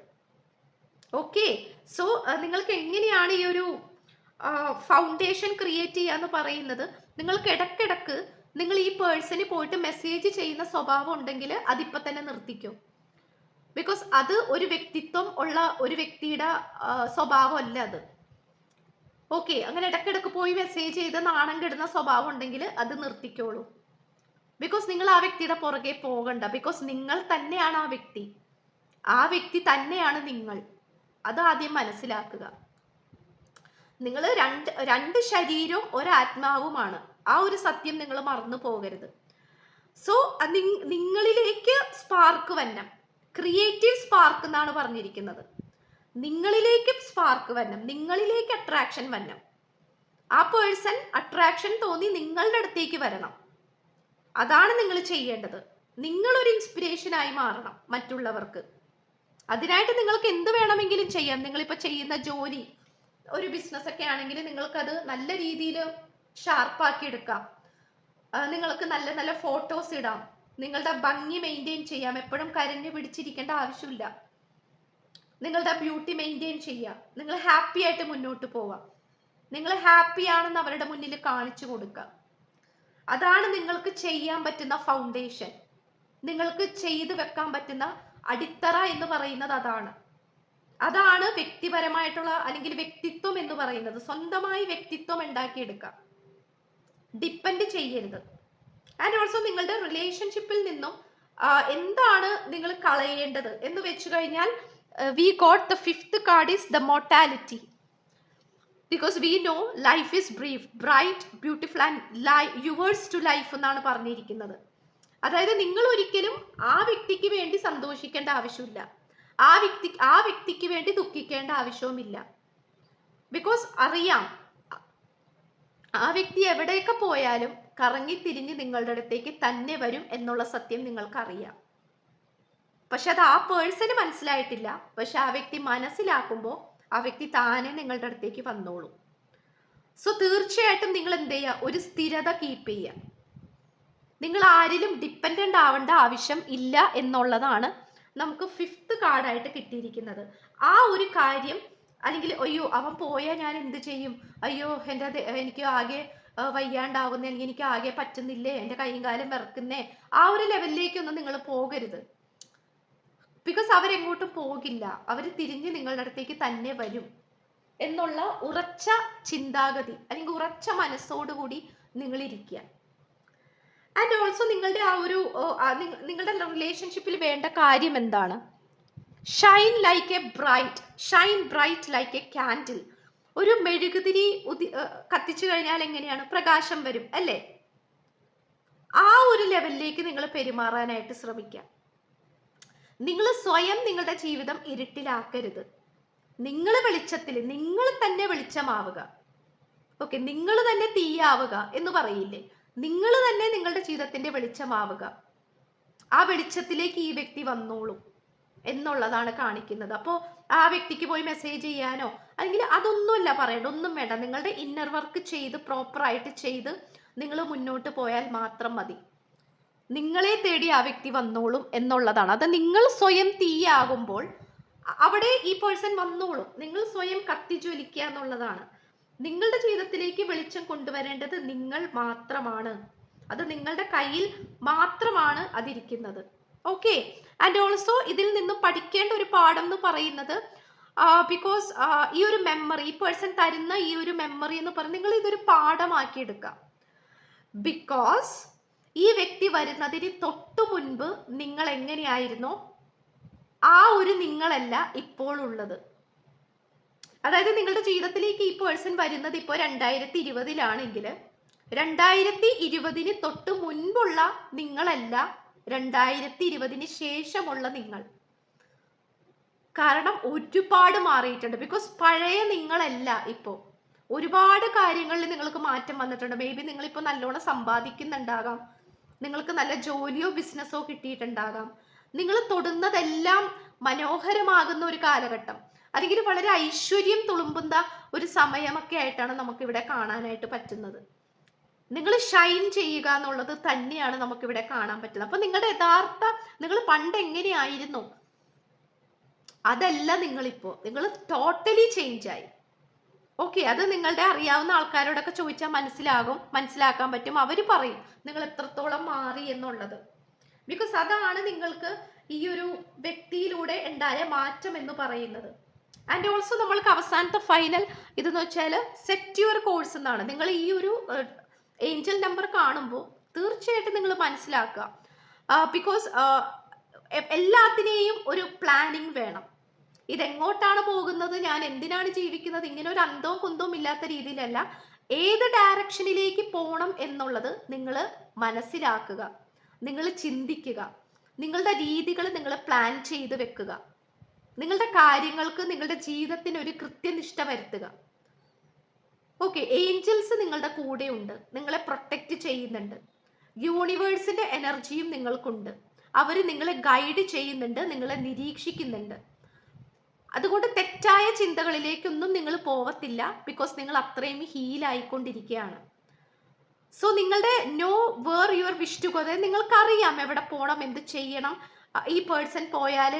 ഓക്കെ സോ നിങ്ങൾക്ക് എങ്ങനെയാണ് ഈ ഒരു ഫൗണ്ടേഷൻ ക്രിയേറ്റ് ചെയ്യുക എന്ന് പറയുന്നത്? നിങ്ങൾക്ക് ഇടക്കിടക്ക് നിങ്ങൾ ഈ പേഴ്സണിൽ പോയിട്ട് മെസ്സേജ് ചെയ്യുന്ന സ്വഭാവം ഉണ്ടെങ്കിൽ അതിപ്പോൾ തന്നെ നിർത്തിക്കോ. ബിക്കോസ് അത് ഒരു വ്യക്തിത്വം ഉള്ള ഒരു വ്യക്തിയുടെ സ്വഭാവമല്ല അത്. ഓക്കെ അങ്ങനെ ഇടക്കിടക്ക് പോയി മെസ്സേജ് ചെയ്ത് നാണം കെടുന്ന സ്വഭാവം ഉണ്ടെങ്കിൽ അത് നിർത്തിക്കോളൂ. ബിക്കോസ് നിങ്ങൾ ആ വ്യക്തിയുടെ പുറകെ പോകണ്ട. ബിക്കോസ് നിങ്ങൾ തന്നെയാണ് ആ വ്യക്തി. ആ വ്യക്തി തന്നെയാണ് നിങ്ങൾ. അത് ആദ്യം മനസ്സിലാക്കുക. നിങ്ങൾ രണ്ട് രണ്ട് ശരീരവും ഒരാത്മാവുമാണ്. ആ ഒരു സത്യം നിങ്ങൾ മറന്നു പോകരുത്. സോ നിങ്ങളിലേക്ക് സ്പാർക്ക് വന്നം. ക്രിയേറ്റീവ് സ്പാർക്ക് എന്നാണ് പറഞ്ഞിരിക്കുന്നത്. നിങ്ങളിലേക്ക് സ്പാർക്ക് വന്നം. നിങ്ങളിലേക്ക് അട്രാക്ഷൻ വന്നം. ആ പേഴ്സൺ അട്രാക്ഷൻ തോന്നി നിങ്ങളുടെ അടുത്തേക്ക് വരണം. അതാണ് നിങ്ങൾ ചെയ്യേണ്ടത്. നിങ്ങളൊരു ഇൻസ്പിരേഷനായി മാറണം മറ്റുള്ളവർക്ക്. അതിനായിട്ട് നിങ്ങൾക്ക് എന്ത് വേണമെങ്കിലും ചെയ്യാം. നിങ്ങളിപ്പോൾ ചെയ്യുന്ന ജോലി ഒരു ബിസിനസ് ഒക്കെ ആണെങ്കിൽ നിങ്ങൾക്കത് നല്ല രീതിയിൽ ഷാർപ്പാക്കി എടുക്കാം. നിങ്ങൾക്ക് നല്ല നല്ല ഫോട്ടോസ് ഇടാം. നിങ്ങളുടെ ഭംഗി മെയിന്റെയിൻ ചെയ്യാം. എപ്പോഴും കരഞ്ഞു പിടിച്ചിരിക്കേണ്ട ആവശ്യമില്ല. നിങ്ങളുടെ ബ്യൂട്ടി മെയിന്റെയിൻ ചെയ്യാം നിങ്ങൾ ഹാപ്പി ആയിട്ട് മുന്നോട്ട് പോവാം നിങ്ങൾ ഹാപ്പി ആണെന്ന് അവരുടെ മുന്നിൽ കാണിച്ചു കൊടുക്കുക. അതാണ് നിങ്ങൾക്ക് ചെയ്യാൻ പറ്റുന്ന ഫൗണ്ടേഷൻ നിങ്ങൾക്ക് ചെയ്തു വെക്കാൻ പറ്റുന്ന അടിത്തറ എന്ന് പറയുന്നത് അതാണ്. അതാണ് വ്യക്തിപരമായിട്ടുള്ള അല്ലെങ്കിൽ വ്യക്തിത്വം എന്ന് പറയുന്നത്. സ്വന്തമായി വ്യക്തിത്വം ഉണ്ടാക്കിയെടുക്കാം ഡിപ്പെൻഡ് ചെയ്യരുത്. ആൻഡ് ഓൾസോ നിങ്ങളുടെ റിലേഷൻഷിപ്പിൽ നിന്നും എന്താണ് നിങ്ങൾ കളയേണ്ടത് എന്ന് വെച്ചു കഴിഞ്ഞാൽ we got the fifth card is the mortality because we know life is brief bright beautiful and lie yours to life എന്നാണ് പറഞ്ഞിരിക്കുന്നത്. അതായത് നിങ്ങൾ ഒരിക്കലും ആ വ്യക്തിക്ക് വേണ്ടി സന്തോഷിക്കേണ്ട ആവശ്യമില്ല. ആ വ്യക്തി ആ വ്യക്തിക്ക് വേണ്ടി ദുഃഖിക്കേണ്ട ആവശ്യവുമില്ല. ബിക്കോസ് അറിയാം ആ വ്യക്തി എവിടെയൊക്കെ പോയാലും കറങ്ങി തിരിഞ്ഞ് നിങ്ങളുടെ അടുത്തേക്ക് തന്നെ വരും എന്നുള്ള സത്യം നിങ്ങൾക്കറിയാം. പക്ഷെ അത് ആ പേഴ്സന് മനസ്സിലായിട്ടില്ല. പക്ഷെ ആ വ്യക്തി മനസ്സിലാക്കുമ്പോൾ ആ വ്യക്തി താനെ നിങ്ങളുടെ അടുത്തേക്ക് വന്നോളും. സോ തീർച്ചയായിട്ടും നിങ്ങൾ എന്ത് ചെയ്യുക? ഒരു സ്ഥിരത കീപ്പ് ചെയ്യുക. നിങ്ങൾ ആരിലും ഡിപ്പെൻഡന്റ് ആവേണ്ട ആവശ്യം ഇല്ല എന്നുള്ളതാണ് നമുക്ക് ഫിഫ്ത്ത് കാർഡായിട്ട് കിട്ടിയിരിക്കുന്നത്. ആ ഒരു കാര്യം അല്ലെങ്കിൽ അയ്യോ അവൻ പോയാൽ ഞാൻ എന്ത് ചെയ്യും? അയ്യോ എന്റെ എനിക്ക് ആകെ വയ്യാണ്ടാവുന്നേ അല്ലെങ്കിൽ എനിക്ക് ആകെ പറ്റുന്നില്ലേ? എന്റെ കൈയും കാലും വിറക്കുന്നേ? ആ ഒരു ലെവലിലേക്കൊന്നും നിങ്ങൾ പോകരുത്. ബിക്കോസ് അവരെങ്ങോട്ടും പോകില്ല. അവർ തിരിഞ്ഞ് നിങ്ങളുടെ അടുത്തേക്ക് തന്നെ വരും. എന്നുള്ള ഉറച്ച ചിന്താഗതി അല്ലെങ്കിൽ ഉറച്ച മനസ്സോടുകൂടി നിങ്ങൾ ഇരിക്കുക ആൻഡ് ഓൾസോ നിങ്ങളുടെ ആ ഒരു നിങ്ങളുടെ റിലേഷൻഷിപ്പിൽ വേണ്ട കാര്യം എന്താണ്? Shine like a bright shine bright like a candle ഒരു മെഴുകുതിരി ഉതി കത്തിച്ചു കഴിഞ്ഞാൽ എങ്ങനെയാണ്? പ്രകാശം വരും അല്ലേ? ആ ഒരു ലെവലിലേക്ക് നിങ്ങൾ പെരുമാറാനായിട്ട് ശ്രമിക്കാം നിങ്ങൾ സ്വയം നിങ്ങളുടെ ജീവിതം ഇരുട്ടിലാക്കരുത്. നിങ്ങൾ വെളിച്ചത്തിൽ നിങ്ങൾ തന്നെ വെളിച്ചമാവുക. ഓക്കെ നിങ്ങൾ തന്നെ തീയാവുക എന്ന് പറയില്ലേ? നിങ്ങൾ തന്നെ നിങ്ങളുടെ ജീവിതത്തിന്റെ വെളിച്ചമാവുക. ആ വെളിച്ചത്തിലേക്ക് ഈ വ്യക്തി വന്നോളൂ എന്നുള്ളതാണ് കാണിക്കുന്നത്. അപ്പോൾ ആ വ്യക്തിക്ക് പോയി മെസ്സേജ് ചെയ്യാനോ അല്ലെങ്കിൽ അതൊന്നുമല്ല പറയേണ്ട ഒന്നും വേണ്ട. നിങ്ങളുടെ ഇന്നർ വർക്ക് ചെയ്ത് പ്രോപ്പറായിട്ട് ചെയ്ത് നിങ്ങൾ മുന്നോട്ട് പോയാൽ മാത്രം മതി. നിങ്ങളെ തേടി ആ വ്യക്തി വന്നോളും എന്നുള്ളതാണ്. അത് നിങ്ങൾ സ്വയം തീയാകുമ്പോൾ അവിടെ ഈ പേഴ്സൺ വന്നോളും. നിങ്ങൾ സ്വയം കത്തിജ്വലിക്കുക എന്നുള്ളതാണ്. നിങ്ങളുടെ ജീവിതത്തിലേക്ക് വെളിച്ചം കൊണ്ടുവരേണ്ടത് നിങ്ങൾ മാത്രമാണ്. അത് നിങ്ങളുടെ കയ്യിൽ മാത്രമാണ് അതിരിക്കുന്നത്. ഓക്കെ ആൻഡ് ഓൾസോ ഇതിൽ നിന്നും പഠിക്കേണ്ട ഒരു പാഠം എന്ന് പറയുന്നത് ബിക്കോസ് ഈ ഒരു മെമ്മറി ഈ പേഴ്സൺ തരുന്ന ഈ ഒരു മെമ്മറി എന്ന് പറഞ്ഞ് നിങ്ങൾ ഇതൊരു പാഠമാക്കി എടുക്കാം ബിക്കോസ് ഈ വ്യക്തി വരുന്നതിന് തൊട്ടു മുൻപ് നിങ്ങൾ എങ്ങനെയായിരുന്നോ ആ ഒരു നിങ്ങളല്ല ഇപ്പോൾ ഉള്ളത്. അതായത് നിങ്ങളുടെ ജീവിതത്തിലേക്ക് ഈ പേഴ്സൺ വരുന്നത് ഇപ്പോൾ രണ്ടായിരത്തി ഇരുപതിലാണെങ്കിൽ രണ്ടായിരത്തി ഇരുപതിന് തൊട്ട് മുൻപുള്ള നിങ്ങളല്ല രണ്ടായിരത്തി ഇരുപതിന് ശേഷമുള്ള നിങ്ങൾ. കാരണം ഒരുപാട് മാറിയിട്ടുണ്ട്. ബിക്കോസ് പഴയ നിങ്ങളല്ല ഇപ്പോൾ ഒരുപാട് കാര്യങ്ങളിൽ നിങ്ങൾക്ക് മാറ്റം വന്നിട്ടുണ്ട്. മേ ബി നിങ്ങളിപ്പോൾ നല്ലോണം സമ്പാദിക്കുന്നുണ്ടാകാം. നിങ്ങൾക്ക് നല്ല ജോലിയോ ബിസിനസ്സോ കിട്ടിയിട്ടുണ്ടാകാം. നിങ്ങൾ തൊടുന്നതെല്ലാം മനോഹരമാകുന്ന ഒരു കാലഘട്ടം. അല്ലെങ്കിൽ വളരെ ഐശ്വര്യം തുളുമ്പുന്ന ഒരു സമയമൊക്കെ ആയിട്ടാണ് നമുക്കിവിടെ കാണാനായിട്ട് പറ്റുന്നത്. നിങ്ങൾ ഷൈൻ ചെയ്യുക എന്നുള്ളത് തന്നെയാണ് നമുക്കിവിടെ കാണാൻ പറ്റുന്നത്. അപ്പൊ നിങ്ങളുടെ യഥാർത്ഥ നിങ്ങൾ പണ്ട് എങ്ങനെയായിരുന്നു? അതല്ല നിങ്ങളിപ്പോ. നിങ്ങൾ ടോട്ടലി ചേഞ്ച് ആയി. ഓക്കെ അത് നിങ്ങളുടെ അറിയാവുന്ന ആൾക്കാരോടൊക്കെ ചോദിച്ചാൽ മനസ്സിലാകും മനസ്സിലാക്കാൻ പറ്റും. അവർ പറയും നിങ്ങൾ എത്രത്തോളം മാറി എന്നുള്ളത്. ബിക്കോസ് അതാണ് നിങ്ങൾക്ക് ഈ ഒരു വ്യക്തിയിലൂടെ ഉണ്ടായ മാറ്റം എന്ന് പറയുന്നത്. ആൻഡ് ഓൾസോ നമ്മൾക്ക് അവസാനത്തെ ഫൈനൽ ഇതെന്ന് വെച്ചാൽ സെറ്റ് യുവർ കോഴ്സ് എന്നാണ്. നിങ്ങൾ ഈ ഒരു ഏഞ്ചൽ നമ്പർ കാണുമ്പോൾ തീർച്ചയായിട്ടും നിങ്ങൾ മനസ്സിലാക്കുക. ബിക്കോസ് എല്ലാത്തിനെയും ഒരു പ്ലാനിങ് വേണം. ഇതെങ്ങോട്ടാണ് പോകുന്നത്? ഞാൻ എന്തിനാണ് ജീവിക്കുന്നത്? ഇങ്ങനെ ഒരു അന്തവും കുന്തവും ഇല്ലാത്ത രീതിയിലല്ല. ഏത് ഡയറക്ഷനിലേക്ക് പോകണം എന്നുള്ളത് നിങ്ങൾ മനസ്സിലാക്കുക. നിങ്ങൾ ചിന്തിക്കുക. നിങ്ങളുടെ രീതികൾ നിങ്ങൾ പ്ലാൻ ചെയ്ത് വെക്കുക. നിങ്ങളുടെ കാര്യങ്ങൾക്ക് നിങ്ങളുടെ ജീവിതത്തിന് ഒരു കൃത്യനിഷ്ഠ വരുത്തുക. ഓക്കെ ഏഞ്ചൽസ് നിങ്ങളുടെ കൂടെ ഉണ്ട്. നിങ്ങളെ പ്രൊട്ടക്റ്റ് ചെയ്യുന്നുണ്ട്. യൂണിവേഴ്സിന്റെ എനർജിയും നിങ്ങൾക്കുണ്ട്. അവർ നിങ്ങളെ ഗൈഡ് ചെയ്യുന്നുണ്ട് നിങ്ങളെ നിരീക്ഷിക്കുന്നുണ്ട്. അതുകൊണ്ട് തെറ്റായ ചിന്തകളിലേക്കൊന്നും നിങ്ങൾ പോവത്തില്ല ബിക്കോസ് നിങ്ങൾ അത്രയും ഹീലായിക്കൊണ്ടിരിക്കുകയാണ് സോ നിങ്ങളുടെ നോ വേർ യുവർ വിഷ് നിങ്ങൾക്കറിയാം എവിടെ പോകണം എന്ത് ചെയ്യണം ഈ പേഴ്സൺ പോയാൽ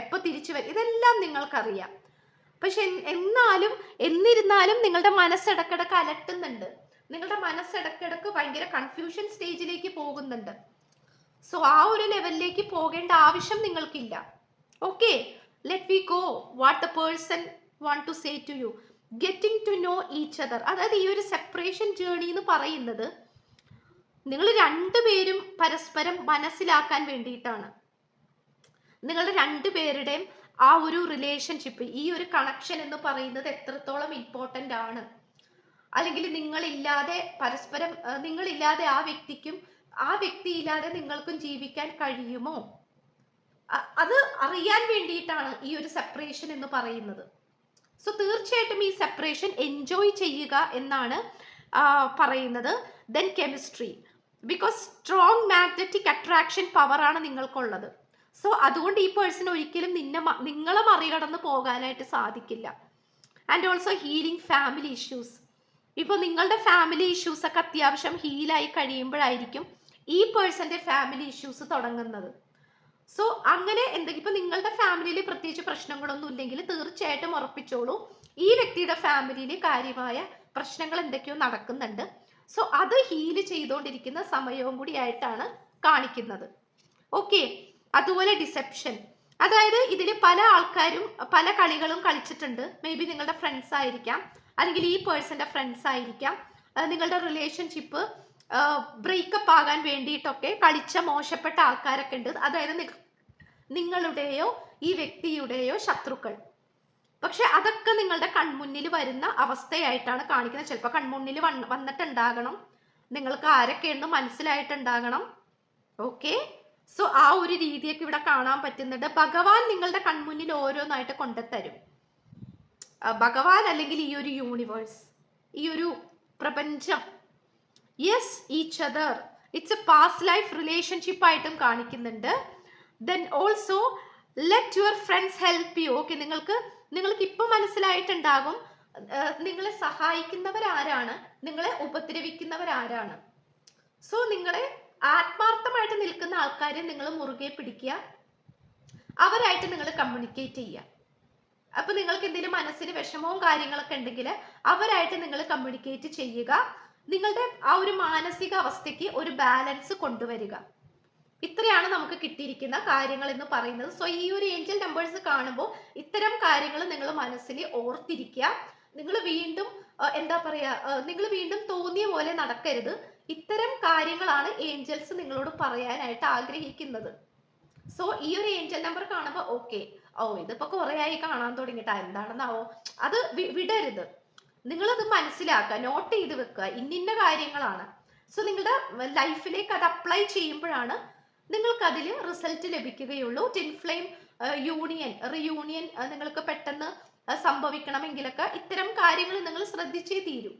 എപ്പോൾ തിരിച്ചു വരും ഇതെല്ലാം നിങ്ങൾക്കറിയാം. പക്ഷെ എന്നാലും എന്നിരുന്നാലും നിങ്ങളുടെ മനസ്സിടക്കിടക്ക് അലട്ടുന്നുണ്ട്. നിങ്ങളുടെ മനസ്സിടക്കിടക്ക് ഭയങ്കര കൺഫ്യൂഷൻ സ്റ്റേജിലേക്ക് പോകുന്നുണ്ട്. സോ ആ ഒരു ലെവലിലേക്ക് പോകേണ്ട ആവശ്യം നിങ്ങൾക്കില്ല. Okay let we go what the person want to say to you getting to know each other അതായത് ഈ ഒരു സെപ്പറേഷൻ ജേണി എന്ന് പറയുന്നത് നിങ്ങൾ രണ്ടുപേരും പരസ്പരം മനസ്സിലാക്കാൻ വേണ്ടിയിട്ടാണ്. നിങ്ങളുടെ രണ്ടു പേരുടെയും ആ ഒരു റിലേഷൻഷിപ്പ് ഈ ഒരു കണക്ഷൻ എന്ന് പറയുന്നത് എത്രത്തോളം ഇമ്പോർട്ടന്റ് ആണ്. അല്ലെങ്കിൽ നിങ്ങളില്ലാതെ പരസ്പരം നിങ്ങളില്ലാതെ ആ വ്യക്തിക്കും ആ വ്യക്തി ഇല്ലാതെ നിങ്ങൾക്കും ജീവിക്കാൻ കഴിയുമോ? അത് അറിയാൻ വേണ്ടിയിട്ടാണ് ഈ ഒരു സെപ്പറേഷൻ എന്ന് പറയുന്നത്. സോ തീർച്ചയായിട്ടും ഈ സെപ്പറേഷൻ എൻജോയ് ചെയ്യുക എന്നാണ് പറയുന്നത്. Then chemistry because strong magnetic attraction പവറാണ് നിങ്ങൾക്കുള്ളത്. സോ അതുകൊണ്ട് ഈ പേഴ്സൺ ഒരിക്കലും നിന്നെ നിങ്ങളെ മറികടന്ന് പോകാനായിട്ട് സാധിക്കില്ല. And also healing family issues ഇപ്പോൾ നിങ്ങളുടെ ഫാമിലി ഇഷ്യൂസ് ഒക്കെ അത്യാവശ്യം ഹീലായി കഴിയുമ്പോഴായിരിക്കും ഈ പേഴ്സന്റെ ഫാമിലി ഇഷ്യൂസ് തുടങ്ങുന്നത്. സോ അങ്ങനെ എന്തെങ്കിലും ഇപ്പൊ നിങ്ങളുടെ ഫാമിലിയിൽ പ്രത്യേകിച്ച് പ്രശ്നങ്ങളൊന്നും ഇല്ലെങ്കിൽ തീർച്ചയായിട്ടും ഉറപ്പിച്ചോളൂ. ഈ വ്യക്തിയുടെ ഫാമിലിയിൽ കാര്യമായ പ്രശ്നങ്ങൾ എന്തൊക്കെയോ നടക്കുന്നുണ്ട്. സോ അത് ഹീൽ ചെയ്തുകൊണ്ടിരിക്കുന്ന സമയവും കൂടി ആയിട്ടാണ് കാണിക്കുന്നത്. ഓക്കെ അതുപോലെ ഡിസെപ്ഷൻ അതായത് ഇതിൽ പല ആൾക്കാരും പല കളികളും കളിച്ചിട്ടുണ്ട്. മേ ബി നിങ്ങളുടെ ഫ്രണ്ട്സ് ആയിരിക്കാം. അല്ലെങ്കിൽ ഈ പേഴ്സന്റെ ഫ്രണ്ട്സ് ആയിരിക്കാം. നിങ്ങളുടെ റിലേഷൻഷിപ്പ് ബ്രേക്കപ്പ് ആകാൻ വേണ്ടിയിട്ടൊക്കെ കളിച്ച മോശപ്പെട്ട ആൾക്കാരൊക്കെ ഉണ്ട്. അതായത് നിങ്ങളുടെയോ ഈ വ്യക്തിയുടെയോ ശത്രുക്കൾ. പക്ഷെ അതൊക്കെ നിങ്ങളുടെ കൺമുന്നിൽ വരുന്ന അവസ്ഥയായിട്ടാണ് കാണിക്കുന്നത്. ചിലപ്പോൾ കൺമുന്നിൽ വന്ന് വന്നിട്ടുണ്ടാകണം. നിങ്ങൾക്ക് ആരൊക്കെയെന്ന് മനസ്സിലായിട്ടുണ്ടാകണം. ഓക്കെ സോ ആ ഒരു രീതിയൊക്കെ ഇവിടെ കാണാൻ പറ്റുന്നുണ്ട്. ഭഗവാൻ നിങ്ങളുടെ കൺമുന്നിൽ ഓരോന്നായിട്ട് കൊണ്ടുത്തരും. ഭഗവാൻ അല്ലെങ്കിൽ ഈ ഒരു യൂണിവേഴ്സ് ഈ ഒരു പ്രപഞ്ചം yes each other it's a past life relationship ആയിട്ടും കാണിക്കുന്നുണ്ട്. Then also let your friends help you okay നിങ്ങൾക്ക് നിങ്ങൾക്ക് ഇപ്പം മനസ്സിലായിട്ടുണ്ടാകും നിങ്ങളെ സഹായിക്കുന്നവരാരാണ് നിങ്ങളെ ഉപദ്രവിക്കുന്നവരാരാണ്. സോ നിങ്ങളെ ആത്മാർത്ഥമായിട്ട് നിൽക്കുന്ന ആൾക്കാരെ നിങ്ങൾ മുറുകെ പിടിക്കുക. അവരായിട്ട് നിങ്ങൾ കമ്മ്യൂണിക്കേറ്റ് ചെയ്യുക. അപ്പൊ നിങ്ങൾക്ക് എന്തെങ്കിലും മനസ്സിന് വിഷമവും കാര്യങ്ങളൊക്കെ ഉണ്ടെങ്കിൽ അവരായിട്ട് നിങ്ങൾ കമ്മ്യൂണിക്കേറ്റ് ചെയ്യുക. നിങ്ങളുടെ ആ ഒരു മാനസിക അവസ്ഥയ്ക്ക് ഒരു ബാലൻസ് കൊണ്ടുവരിക. ഇത്രയാണ് നമുക്ക് കിട്ടിയിരിക്കുന്ന കാര്യങ്ങൾ എന്ന് പറയുന്നത്. സോ ഈ ഒരു ഏഞ്ചൽ നമ്പേഴ്സ് കാണുമ്പോൾ ഇത്തരം കാര്യങ്ങൾ നിങ്ങൾ മനസ്സിൽ ഓർത്തിരിക്കുക. നിങ്ങൾ വീണ്ടും എന്താ പറയാ നിങ്ങൾ വീണ്ടും തോന്നിയ പോലെ നടക്കരുത്. ഇത്തരം കാര്യങ്ങളാണ് ഏഞ്ചൽസ് നിങ്ങളോട് പറയാനായിട്ട് ആഗ്രഹിക്കുന്നത്. സോ ഈ ഒരു ഏഞ്ചൽ നമ്പർ കാണുമ്പോൾ ഓക്കെ ഓ ഇതിപ്പോ കുറെ ആയി കാണാൻ തുടങ്ങിട്ടാ എന്താണെന്നാവോ? അത് വിടരുത്. നിങ്ങളത് മനസ്സിലാക്കുക നോട്ട് ചെയ്ത് വെക്കുക. ഇന്നിന്ന കാര്യങ്ങളാണ്. സോ നിങ്ങളുടെ ലൈഫിലേക്ക് അത് അപ്ലൈ ചെയ്യുമ്പോഴാണ് നിങ്ങൾക്ക് അതിൽ റിസൾട്ട് ലഭിക്കുകയുള്ളൂ ടിൻഫ്ലെയിം യൂണിയൻ റിയൂണിയൻ നിങ്ങൾക്ക് പെട്ടെന്ന് സംഭവിക്കണമെങ്കിലൊക്കെ ഇത്തരം കാര്യങ്ങൾ നിങ്ങൾ ശ്രദ്ധിച്ചേ തീരൂ.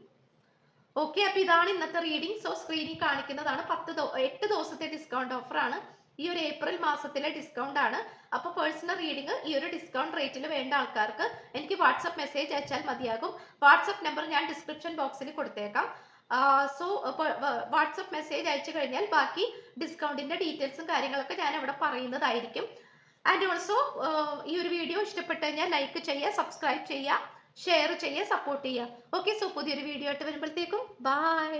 ഓക്കെ അപ്പൊ ഇതാണ് ഇന്നത്തെ റീഡിംഗ് സോ സ്ക്രീനിൽ കാണിക്കുന്നതാണ് പത്ത് എട്ട് ദിവസത്തെ ഡിസ്കൗണ്ട് ഓഫർ ആണ്. ഈ ഒരു ഏപ്രിൽ മാസത്തിലെ ഡിസ്കൗണ്ട് ആണ്. അപ്പൊ പേഴ്സണൽ റീഡിംഗ് ഈ ഒരു ഡിസ്കൗണ്ട് റേറ്റിൽ വേണ്ട ആൾക്കാർക്ക് എനിക്ക് വാട്സപ്പ് മെസ്സേജ് അയച്ചാൽ മതിയാകും. വാട്സപ്പ് നമ്പർ ഞാൻ ഡിസ്ക്രിപ്ഷൻ ബോക്സിൽ കൊടുത്തേക്കാം. സോ വാട്സപ്പ് മെസ്സേജ് അയച്ചു കഴിഞ്ഞാൽ ബാക്കി ഡിസ്കൗണ്ടിന്റെ ഡീറ്റെയിൽസും കാര്യങ്ങളൊക്കെ ഞാൻ ഇവിടെ പറയുന്നതായിരിക്കും. ആൻഡ് ഓൾസോ ഈ ഒരു വീഡിയോ ഇഷ്ടപ്പെട്ടു കഴിഞ്ഞാൽ ലൈക്ക് ചെയ്യുക സബ്സ്ക്രൈബ് ചെയ്യുക. ഷെയർ ചെയ്യുക സപ്പോർട്ട് ചെയ്യുക. ഓക്കെ സോ പുതിയൊരു വീഡിയോ ആയിട്ട് വരുമ്പോഴത്തേക്കും ബൈ